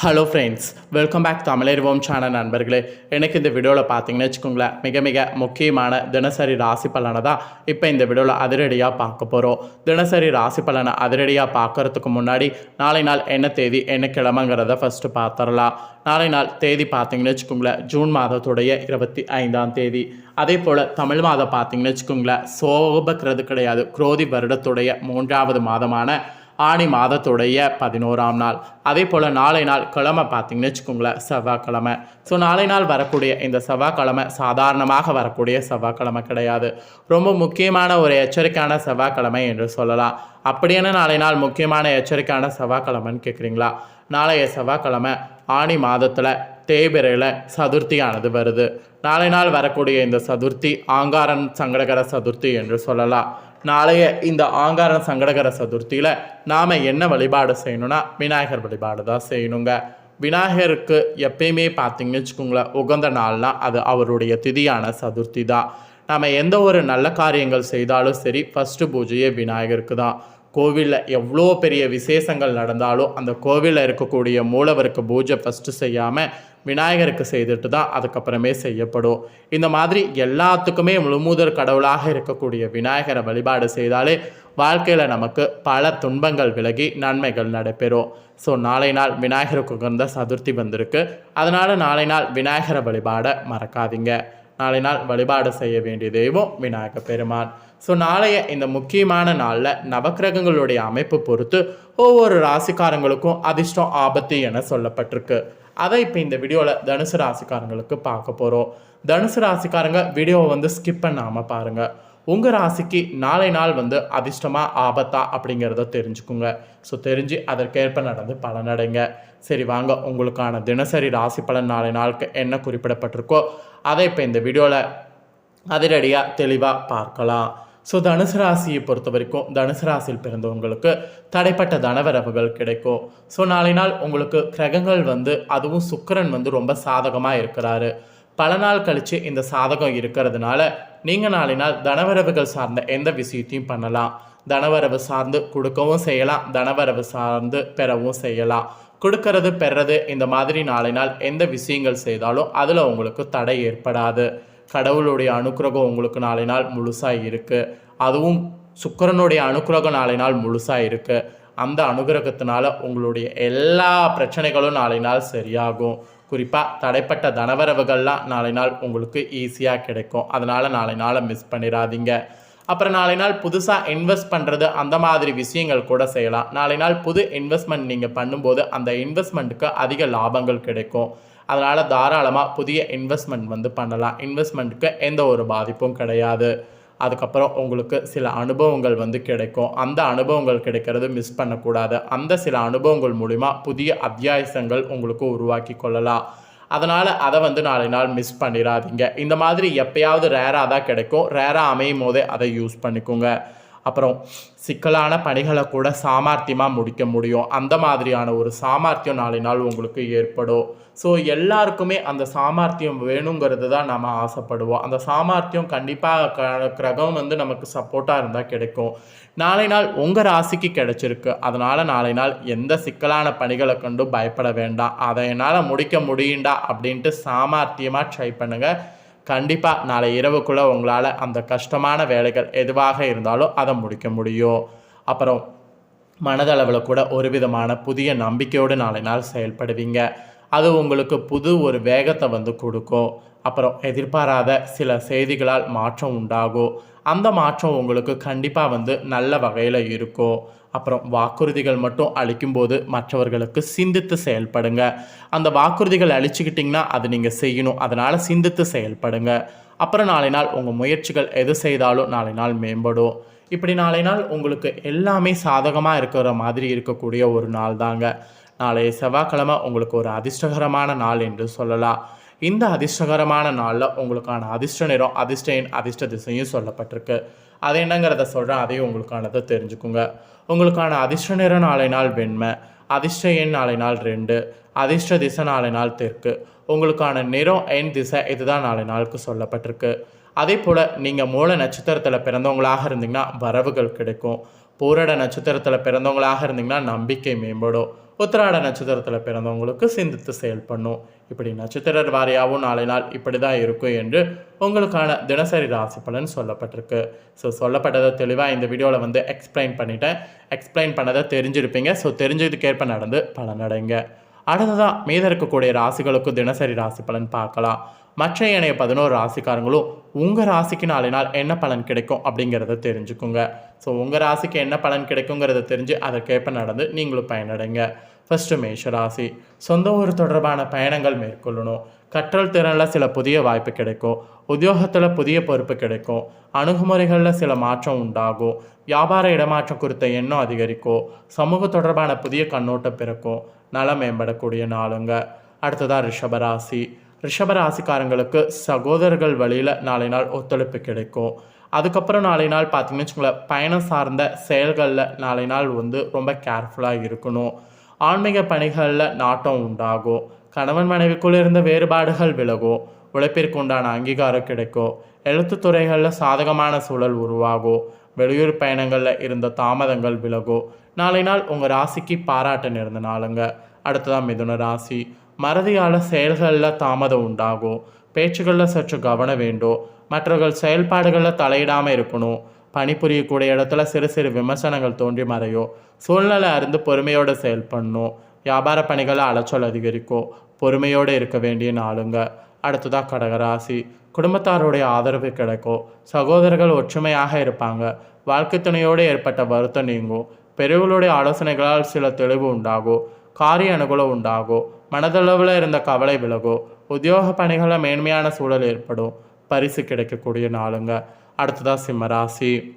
Hello friends welcome back Tamilarivom channel நண்பர்களே. எனக்கு இந்த வீடியோவில் பார்த்தீங்கன்னு வச்சுக்கோங்களேன் மிக மிக முக்கியமான தினசரி ராசி பலனை தான் இப்போ இந்த வீடியோவில் அதிரடியாக பார்க்க போகிறோம் தினசரி ராசி பலனை அதிரடியாக பார்க்கறதுக்கு முன்னாடி நாளை நாள் என்ன தேதி என்ன கிழமைங்கிறத ஃபஸ்ட்டு பார்த்துடலாம். நாளை நாள் தேதி பார்த்தீங்கன்னு வச்சுக்கோங்களேன் ஜூன் மாதத்துடைய இருபத்தி ஐந்தாம் தேதி. அதே போல் தமிழ் மாதம் பார்த்தீங்கன்னு வச்சுக்கோங்களேன் சோபக்கிறது கிடையாது குரோதி வருடத்துடைய மூன்றாவது மாதமான ஆணி மாதத்துடைய பதினோராம் நாள். அதே போல் நாளை நாள் கிழமை பார்த்தீங்கன்னு வச்சுக்கோங்களேன் செவ்வாய்க்கிழமை. ஸோ நாளை நாள் வரக்கூடிய இந்த செவ்வாய்க்கிழமை சாதாரணமாக வரக்கூடிய செவ்வாய்க்கிழமை கிடையாது. ரொம்ப முக்கியமான ஒரு எச்சரிக்கையான செவ்வாய்க்கிழமை என்று சொல்லலாம். அப்படியான நாளை நாள் முக்கியமான எச்சரிக்கையான செவ்வாய்க்கிழமைன்னு கேட்குறீங்களா நாளைய செவ்வாய்க்கிழமை ஆணி மாதத்தில் தேய்பிரையில் சதுர்த்தியானது வருது. நாளை நாள் வரக்கூடிய இந்த சதுர்த்தி ஆங்காரன் சங்கடகர சதுர்த்தி என்று சொல்லலாம். நாளைய இந்த ஆங்காரன் சங்கடகர சதுர்த்தியில் நாம் என்ன வழிபாடு செய்யணும்னா விநாயகர் வழிபாடு தான் செய்யணுங்க. விநாயகருக்கு எப்பயுமே பார்த்தீங்கன்னு வச்சுக்கோங்களேன் உகந்த நாள்னா அது அவருடைய திதியான சதுர்த்தி தான். நாம் எந்த ஒரு நல்ல காரியங்கள் செய்தாலும் சரி ஃபஸ்ட்டு பூஜையே விநாயகருக்கு தான். கோவிலில் எவ்வளோ பெரிய விசேஷங்கள் நடந்தாலும் அந்த கோவிலில் இருக்கக்கூடிய மூலவருக்கு பூஜை ஃபஸ்ட்டு செய்யாமல் விநாயகருக்கு செய்துட்டு தான் அதுக்கப்புறமே செய்யப்படும். இந்த மாதிரி எல்லாத்துக்குமே முழுமுதற் கடவுளாக இருக்கக்கூடிய விநாயகரை வழிபாடு செய்தாலே வாழ்க்கையில் நமக்கு பல துன்பங்கள் விலகி நன்மைகள் நடைபெறும். ஸோ நாளை நாள் விநாயகருக்கு உகந்த சதுர்த்தி வந்திருக்கு. அதனால் நாளை நாள் விநாயகரை வழிபாட மறக்காதீங்க. நாளை நாள் வழிபாடு செய்ய வேண்டிய தெய்வம் விநாயக பெருமான். ஸோ நாளைய இந்த முக்கியமான நாளில் நவக்கிரகங்களுடைய அமைப்பு பொறுத்து ஒவ்வொரு ராசிக்காரங்களுக்கும் அதிர்ஷ்டம் ஆபத்து என சொல்லப்பட்டிருக்கு. அதை இப்போ இந்த வீடியோவில் தனுசு ராசிக்காரங்களுக்கு பார்க்க போகிறோம் தனுசு ராசிக்காரங்க வீடியோவை வந்து ஸ்கிப் பண்ணாமல் பாருங்கள் உங்கள் ராசிக்கு நாளை நாள் வந்து அதிர்ஷ்டமாக ஆபத்தா அப்படிங்கிறத தெரிஞ்சுக்குங்க. ஸோ தெரிஞ்சு அதற்கேற்ப நடந்து பலனடைங்க. சரி வாங்க உங்களுக்கான தினசரி ராசி பலன் நாளை நாளுக்கு என்ன குறிப்பிடப்பட்டிருக்கோ அதை இப்போ இந்த வீடியோவில் அதிரடியாக தெளிவாக பார்க்கலாம். ஸோ தனுசு ராசியை பொறுத்த வரைக்கும் தனுசு ராசியில் பிறந்தவங்களுக்கு தடைப்பட்ட தனவரவுகள் கிடைக்கும். ஸோ நாளை நாள் உங்களுக்கு கிரகங்கள் வந்து அதுவும் சுக்கரன் வந்து ரொம்ப சாதகமாக இருக்கிறாரு. பல நாள் கழித்து இந்த சாதகம் இருக்கிறதுனால நீங்கள் நாளை நாள் தனவரவுகள் சார்ந்த எந்த விஷயத்தையும் பண்ணலாம். தனவரவு சார்ந்து கொடுக்கவும் செய்யலாம். தனவரவு சார்ந்து பெறவும் செய்யலாம். கொடுக்கறது பெறது இந்த மாதிரி நாளை நாள் எந்த விஷயங்கள் செய்தாலும் அதில் உங்களுக்கு தடை ஏற்படாது. கடவுளுடைய அனுக்கிரகம் உங்களுக்கு நாளை நாள் முழுசாக இருக்குது அதுவும் சுக்கரனுடைய அனுக்கிரகம் நாளை நாள் முழுசாக இருக்குது அந்த அனுகிரகத்தினால உங்களுடைய எல்லா பிரச்சனைகளும் நாளை நாள் சரியாகும். குறிப்பாக தடைப்பட்ட தனவரவுகள்லாம் நாளை நாள் உங்களுக்கு ஈஸியாக கிடைக்கும். அதனால் நாளை நாளை மிஸ் பண்ணிடாதீங்க அப்புறம் நாளை நாள் புதுசாக இன்வெஸ்ட் பண்ணுறது அந்த மாதிரி விஷயங்கள் கூட செய்யலாம். நாளை நாள் புது இன்வெஸ்ட்மெண்ட் நீங்கள் பண்ணும்போது அந்த இன்வெஸ்ட்மெண்ட்டுக்கு அதிக லாபங்கள் கிடைக்கும். அதனால் தாராளமாக புதிய இன்வெஸ்ட்மெண்ட் வந்து பண்ணலாம். இன்வெஸ்ட்மெண்ட்டுக்கு எந்த ஒரு பாதிப்பும் கிடையாது. அதுக்கப்புறம் உங்களுக்கு சில அனுபவங்கள் வந்து கிடைக்கும். அந்த அனுபவங்கள் கிடைக்கிறது மிஸ் பண்ணக்கூடாது. அந்த சில அனுபவங்கள் மூலிமா புதிய அத்தியாயசங்கள் உங்களுக்கு உருவாக்கி கொள்ளலாம். அதனால் அதை வந்து நாளை நாள் மிஸ் பண்ணிடாதீங்க இந்த மாதிரி எப்பயாவது ரேராக தான் கிடைக்கும். ரேராக அமையும் போதே அதை யூஸ் பண்ணிக்கோங்க. அப்புறம் சிக்கலான பணிகளை கூட சாமர்த்தியமாக முடிக்க முடியும். அந்த மாதிரியான ஒரு சாமர்த்தியம் நாளை நாள் உங்களுக்கு ஏற்படும். ஸோ எல்லாருக்குமே அந்த சாமர்த்தியம் வேணுங்கிறது தான் நம்ம ஆசைப்படுவோம். அந்த சாமர்த்தியம் கண்டிப்பாக க கிரகம் வந்து நமக்கு சப்போர்ட்டாக இருந்தால் கிடைக்கும். நாளை நாள் உங்கள் ராசிக்கு கிடைச்சிருக்கு. அதனால் நாளை நாள் எந்த சிக்கலான பணிகளை கண்டும் பயப்பட வேண்டாம். அதை என்னால் முடிக்க முடியுண்டா அப்படின்ட்டு சாமர்த்தியமாக ட்ரை பண்ணுங்கள் கண்டிப்பாக நாளை இரவுக்குள்ளே உங்களால் அந்த கஷ்டமான வேலைகள் எதுவாக இருந்தாலும் அதை முடிக்க முடியும். அப்புறம் மனதளவில் கூட ஒரு விதமான புதிய நம்பிக்கையோடு நாளை நாள் செயல்படுவீங்க. அது உங்களுக்கு புது ஒரு வேகத்தை வந்து கொடுக்கும். அப்புறம் எதிர்பாராத சில செய்திகளால் மாற்றம் உண்டாகும். அந்த மாற்றம் உங்களுக்கு கண்டிப்பாக வந்து நல்ல வகையில் இருக்கும். அப்புறம் வாக்குறுதிகள் மட்டும் அளிக்கும்போது மற்றவர்களுக்கு சிந்தித்து செயல்படுங்க. அந்த வாக்குறுதிகள் அழிச்சுக்கிட்டிங்கன்னா அது நீங்கள் செய்யணும். அதனால் சிந்தித்து செயல்படுங்க. அப்புறம் நாளை நாள் உங்கள் முயற்சிகள் எது செய்தாலும் நாளை நாள் மேம்படும். இப்படி நாளை நாள் உங்களுக்கு எல்லாமே சாதகமாக இருக்கிற மாதிரி இருக்கக்கூடிய ஒரு நாள் தாங்க. நாளைய செவ்வாய்க்கிழமை உங்களுக்கு ஒரு அதிர்ஷ்டகரமான நாள் என்று சொல்லலாம். இந்த அதிர்ஷ்டகரமான நாளில் உங்களுக்கான அதிர்ஷ்ட நிறம் அதிர்ஷ்ட எண் அதிர்ஷ்ட திசையும் சொல்லப்பட்டிருக்கு. அது என்னங்கிறத சொல்கிறேன் அதையும் உங்களுக்கானதை தெரிஞ்சுக்குங்க. உங்களுக்கான அதிர்ஷ்ட நிறம் நாளை நாள் வெண்மை அதிர்ஷ்ட எண் நாளை நாள் ரெண்டு அதிர்ஷ்ட திசை நாளை நாள் தெற்கு. உங்களுக்கான நிறம் எண் திசை இதுதான் நாளை நாளுக்கு சொல்லப்பட்டிருக்கு. அதே போல் நீங்கள் மூல நட்சத்திரத்தில் பிறந்தவங்களாக இருந்தீங்கன்னா வரவுகள் கிடைக்கும். பூரட நட்சத்திரத்தில் பிறந்தவங்களாக இருந்தீங்கன்னா நம்பிக்கை மேம்படும். உத்திராட நட்சத்திரத்தில் பிறந்தவங்களுக்கு சிந்தித்து செயல் பண்ணும். இப்படி நட்சத்திர வாரியாகவும் நாளை நாள் இப்படி தான் இருக்கும் என்று உங்களுக்கான தினசரி ராசி பலன் சொல்லப்பட்டிருக்கு. ஸோ சொல்லப்பட்டதை தெளிவாக இந்த வீடியோவில் வந்து எக்ஸ்பிளைன் பண்ணிட்டேன். எக்ஸ்பிளைன் பண்ணதை தெரிஞ்சிருப்பீங்க. ஸோ தெரிஞ்சதுக்கேற்ப நடந்து பலனடைங்க. அடுத்ததாக மீத இருக்கக்கூடிய ராசிகளுக்கும் தினசரி ராசி பலன் பார்க்கலாம். மற்ற ஏனைய பதினோரு ராசிக்காரங்களும் உங்கள் ராசிக்கு நாளை நாள் என்ன பலன் கிடைக்கும் அப்படிங்கிறத தெரிஞ்சுக்குங்க. ஸோ உங்கள் ராசிக்கு என்ன பலன் கிடைக்குங்கிறத தெரிஞ்சு அதற்கேற்ப நடந்து நீங்களும் பயனடைங்க. ஃபஸ்ட்டு மேஷ ராசி. சொந்த ஊர் தொடர்பான பயணங்கள் மேற்கொள்ளணும். கற்றல் திறனில் சில புதிய வாய்ப்பு கிடைக்கும். உத்தியோகத்தில் புதிய பொறுப்பு கிடைக்கும். அணுகுமுறைகளில் சில மாற்றம் உண்டாகும். வியாபார இடமாற்றம் குறித்த எண்ணம் அதிகரிக்கும். சமூக தொடர்பான புதிய கண்ணோட்டம் பிறக்கும். நலம் மேம்படக்கூடிய நாளுங்க. அடுத்ததாக ரிஷபராசி ரிஷபராசிக்காரங்களுக்கு சகோதரர்கள் வழியில் நாளை நாள் ஒத்துழைப்பு கிடைக்கும். அதுக்கப்புறம் நாளை நாள் பார்த்தீங்கன்னு வச்சுக்கோங்களேன் பயணம் சார்ந்த செயல்களில் நாளை நாள் வந்து ரொம்ப கேர்ஃபுல்லாக இருக்கணும். ஆன்மீக பணிகளில் நாட்டம் உண்டாகும். கணவன் மனைவிக்குள்ளே இருந்த வேறுபாடுகள் விலகும். உழைப்பிற்கு உண்டான அங்கீகாரம் கிடைக்கும். எழுத்து துறைகளில் சாதகமான சூழல் உருவாகும். வெளியூர் பயணங்களில் இருந்த தாமதங்கள் விலகும். நாளை நாள் உங்கள் ராசிக்கு பாராட்ட நேர்ந்த நாளுங்க. அடுத்ததான் மிதுன ராசி. மறதியால் செயல்களில் தாமதம் உண்டாகும் பேச்சுகளில் சற்று கவனம் வேண்டும் மற்றவர்கள் செயல்பாடுகளில் தலையிடாமல் இருக்கணும் பணிபுரியக்கூடிய இடத்துல சிறு சிறு விமர்சனங்கள் தோன்றி மறையும் சூழ்நிலை அறிந்து பொறுமையோடு செயல்படணும் வியாபார பணிகளை அலைச்சல் அதிகரிக்கும் பொறுமையோடு இருக்க வேண்டிய நாளுங்க. அடுத்ததாக கடகராசி. குடும்பத்தாருடைய ஆதரவு கிடைக்கும் சகோதரர்கள் ஒற்றுமையாக இருப்பாங்க. வாழ்க்கை துணையோடு ஏற்பட்ட வருத்தம் நீங்கும் பெரியவர்களுடைய ஆலோசனைகளால் சில தெளிவு உண்டாகும் காரிய அனுகூலம் உண்டாகும் மனதளவில் இருந்த கவலை விலகும் உத்தியோக பணிகளில் மேன்மையான சூழல் ஏற்படும். பரிசு கிடைக்கக்கூடிய நாளுங்க. அடுத்ததாக சிம்மராசி.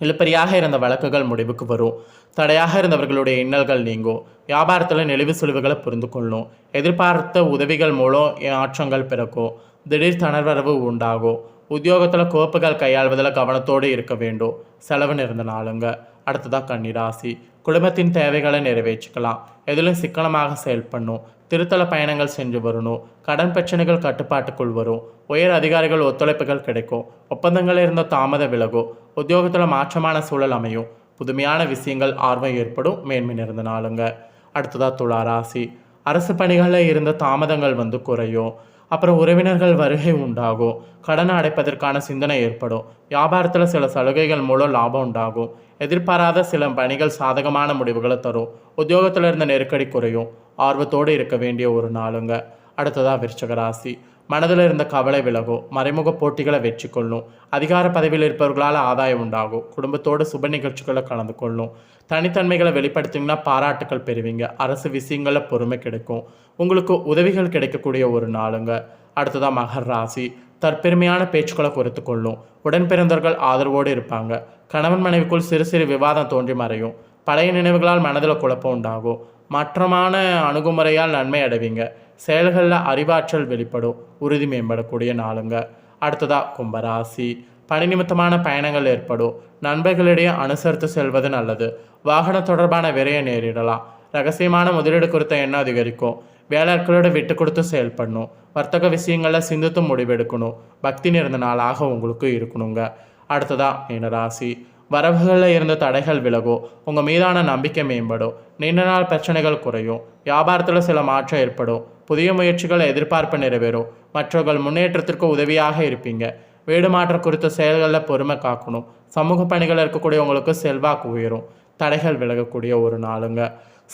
இழுப்பறியாக இருந்த வழக்குகள் முடிவுக்கு வரும். தடையாக இருந்தவர்களுடைய இன்னல்கள் நீங்கும். வியாபாரத்தில் நெளிவு சுழிவுகளை புரிந்து கொள்ளும். எதிர்பார்த்த உதவிகள் மூலம் மாற்றங்கள் பிறக்கும். திடீர் தணர்வரவு உண்டாகும். உத்தியோகத்தில் கோப்புகள் கையாள்வதில் கவனத்தோடு இருக்க வேண்டும். செலவு நிறந்த நாளுங்க. அடுத்ததாக கன்னிராசி. குடும்பத்தின் தேவைகளை நிறைவேற்றிக்கலாம். எதிலும் சிக்கனமாக செயல்படணும். திருத்தல பயணங்கள் சென்று வரணும். கடன் பிரச்சனைகள் கட்டுப்பாட்டுக்குள் வரும். உயர் அதிகாரிகள் ஒத்துழைப்புகள் கிடைக்கும். ஒப்பந்தங்கள் இருந்த தாமத விலகும். உத்தியோகத்தில் மாற்றமான சூழல் அமையும். புதுமையான விஷயங்கள் ஆர்வம் ஏற்படும். மேன்மை நிறைந்த நாளுங்க. அடுத்ததாக துளாராசி. அரசு பணிகளில் இருந்த தாமதங்கள் வந்து குறையும். அப்புறம் உறவினர்கள் வருகை உண்டாகும். கடனை அடைப்பதற்கான சிந்தனை ஏற்படும். வியாபாரத்தில் சில சலுகைகள் மூலம் லாபம் உண்டாகும். எதிர்பாராத சில பணிகள் சாதகமான முடிவுகளை தரும். உத்தியோகத்தில் இருந்த நெருக்கடி குறையும். ஆர்வத்தோடு இருக்க வேண்டிய ஒரு நாளுங்க. அடுத்ததாக விருச்சக ராசி. மனதில் இருந்த கவலை விலகும் மறைமுக போட்டிகளை வெற்றி கொள்ளும் அதிகார பதவியில் இருப்பவர்களால் ஆதாயம் உண்டாகும் குடும்பத்தோடு சுப நிகழ்ச்சிகளை கலந்து கொள்ளும் தனித்தன்மைகளை வெளிப்படுத்திங்கன்னா பாராட்டுக்கள் பெறுவீங்க அரசு விஷயங்களில் பொறுமை கிடைக்கும் உங்களுக்கு உதவிகள் கிடைக்கக்கூடிய ஒரு நாளுங்க. அடுத்ததாக மகர் ராசி. தற்பெருமையான பேச்சுக்களை குறைத்து கொள்ளும் உடன் பிறந்தவர்கள் ஆதரவோடு இருப்பாங்க கணவன் மனைவிக்குள் சிறு சிறு விவாதம் தோன்றி மறையும் பழைய நினைவுகளால் மனதில் குழப்பம் உண்டாகும் மற்றமான அணுகுமுறையால் நன்மை அடைவீங்க செயல்களில் அறிவாற்றல் வெளிப்படும் உறுதி மேம்படக்கூடிய நாளுங்க. அடுத்ததாக கும்பராசி. பணி நிமித்தமான பயணங்கள் ஏற்படும். நண்பர்களிடையே அனுசரித்து செல்வது நல்லது. வாகன தொடர்பான விரைய நேரிடலாம். ரகசியமான முதலீடு குறித்த எண்ணம் அதிகரிக்கும். வேலையாட்களோட விட்டு கொடுத்து செயல்படணும் வர்த்தக விஷயங்களில் சிந்தித்து முடிவெடுக்கணும். பக்தி நிறைந்த நாளாக உங்களுக்கு இருக்கணுங்க. அடுத்ததாக மீனராசி. வரவுகளில் இருந்த தடைகள் விலகும். உங்கள் மீதான நம்பிக்கை மேம்படும். நீண்ட நாள் பிரச்சனைகள் குறையும். வியாபாரத்தில் சில மாற்றம் ஏற்படும். புதிய முயற்சிகள் எதிர்பார்ப்பு நிறைவேறும். மற்றவர்கள் முன்னேற்றத்திற்கு உதவியாக இருப்பீங்க. வீடு மாற்றம் குறித்த செயல்களில் பொறுமை காக்கணும். சமூக பணிகள் இருக்கக்கூடியவங்களுக்கு செல்வாக்கு உயரும். தடைகள் விலகக்கூடிய ஒரு நாளுங்க.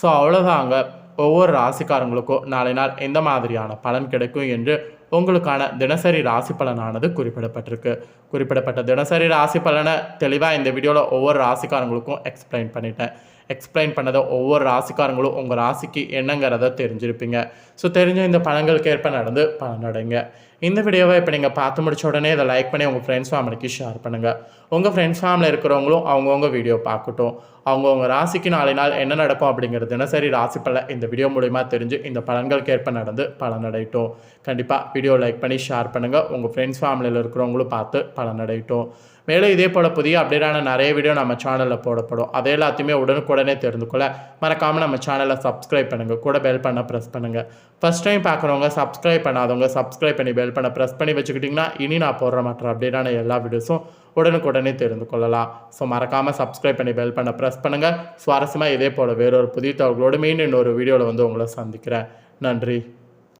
ஸோ அவ்வளோதாங்க ஒவ்வொரு ராசிக்காரங்களுக்கும் நாளை நாள் எந்த மாதிரியான பலன் கிடைக்கும் என்று உங்களுக்கான தினசரி ராசி பலனானது குறிப்பிடப்பட்டிருக்கு. குறிப்பிடப்பட்ட தினசரி ராசி பலனை தெளிவாக இந்த வீடியோவில் ஒவ்வொரு ராசிக்காரங்களுக்கும் எக்ஸ்பிளைன் பண்ணிட்டேன். எக்ஸ்பிளைன் பண்ணதை ஒவ்வொரு ராசிக்காரங்களும் உங்கள் ராசிக்கு என்னங்கிறத தெரிஞ்சிருப்பீங்க. ஸோ தெரிஞ்ச இந்த பழங்களுக்கு ஏற்ப நடந்து பலனடைங்க இந்த வீடியோவை இப்போ நீங்கள் பார்த்து முடிச்ச உடனே இதை லைக் பண்ணி உங்கள் ஃப்ரெண்ட்ஸ் ஃபேமிலிக்கு ஷேர் பண்ணுங்கள் உங்கள் ஃப்ரெண்ட்ஸ் ஃபேமிலியில் இருக்கிறவங்களும் அவங்கவுங்க வீடியோ பார்க்கட்டும். அவங்கவுங்க ராசிக்கு நாளை நாள் என்ன நடக்கும் அப்படிங்கிறது தினசரி ராசி பல இந்த வீடியோ மூலிமா தெரிஞ்சு இந்த பலன்களுக்கு ஏற்ப நடந்து பலனடையட்டும் கண்டிப்பாக வீடியோ லைக் பண்ணி ஷேர் பண்ணுங்கள் உங்கள் ஃப்ரெண்ட்ஸ் ஃபேமிலியில் இருக்கிறவங்களும் பார்த்து பலனடையட்டும் மேலும் இதே போல் புதிய அப்டேட்டான நிறைய வீடியோ நம்ம சேனலில் போடப்படும். அதை எல்லாத்தையுமே உடனுக்குடனே தெரிந்து கொள்ள மறக்காமல் நம்ம சேனலை சப்ஸ்கிரைப் பண்ணுங்கள் கூட பெல் பண்ண ப்ரெஸ் பண்ணுங்கள் ஃபஸ்ட் டைம் பார்க்குறவங்க சப்ஸ்கிரைப் பண்ணாதவங்க சப்ஸ்கிரைப் பண்ணி பெல் பண்ண ப்ரெஸ் பண்ணி வச்சுக்கிட்டிங்கன்னா இனி நான் போடுற மற்ற அப்டேட்டான எல்லா வீடியோஸும் உடனுக்குடனே தெரிந்து கொள்ளலாம் ஸோ மறக்காமல் சப்ஸ்கிரைப் பண்ணி பெல் பண்ண ப்ரெஸ் பண்ணுங்கள் சுவாரஸ்யமாக இதே போல் வேறொரு புதிய தகவல்களோடு மீண்டும் இன்னொரு வீடியோவில் வந்து உங்களை சந்திக்கிறேன். நன்றி.